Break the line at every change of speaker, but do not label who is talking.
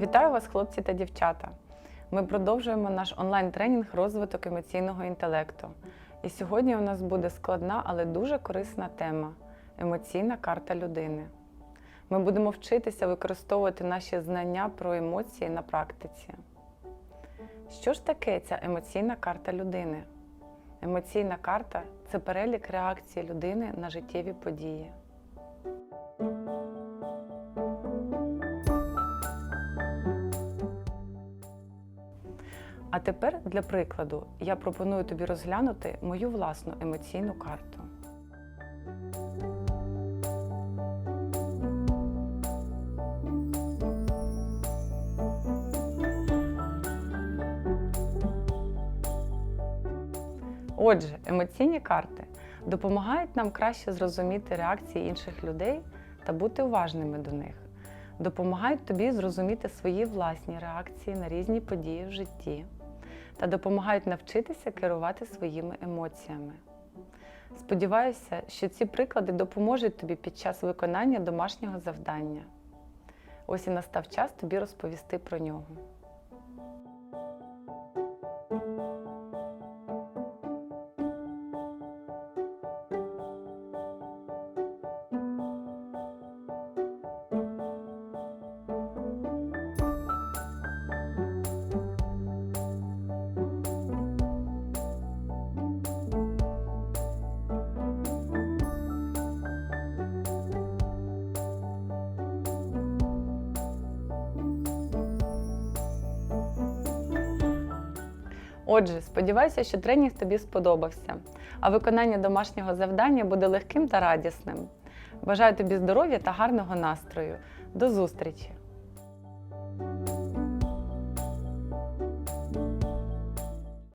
Вітаю вас, хлопці та дівчата! Ми продовжуємо наш онлайн-тренінг розвиток емоційного інтелекту. І сьогодні у нас буде складна, але дуже корисна тема емоційна карта людини. Ми будемо вчитися використовувати наші знання про емоції на практиці. Що ж таке ця емоційна карта людини? Емоційна карта це перелік реакцій людини на життєві події. А тепер для прикладу я пропоную тобі розглянути мою власну емоційну карту. Отже, емоційні карти допомагають нам краще зрозуміти реакції інших людей та бути уважними до них. Допомагають тобі зрозуміти свої власні реакції на різні події в житті та допомагають навчитися керувати своїми емоціями. Сподіваюся, що ці приклади допоможуть тобі під час виконання домашнього завдання. Ось і настав час тобі розповісти про нього. Отже, сподіваюся, що тренінг тобі сподобався, а виконання домашнього завдання буде легким та радісним. Бажаю тобі здоров'я та гарного настрою. До зустрічі!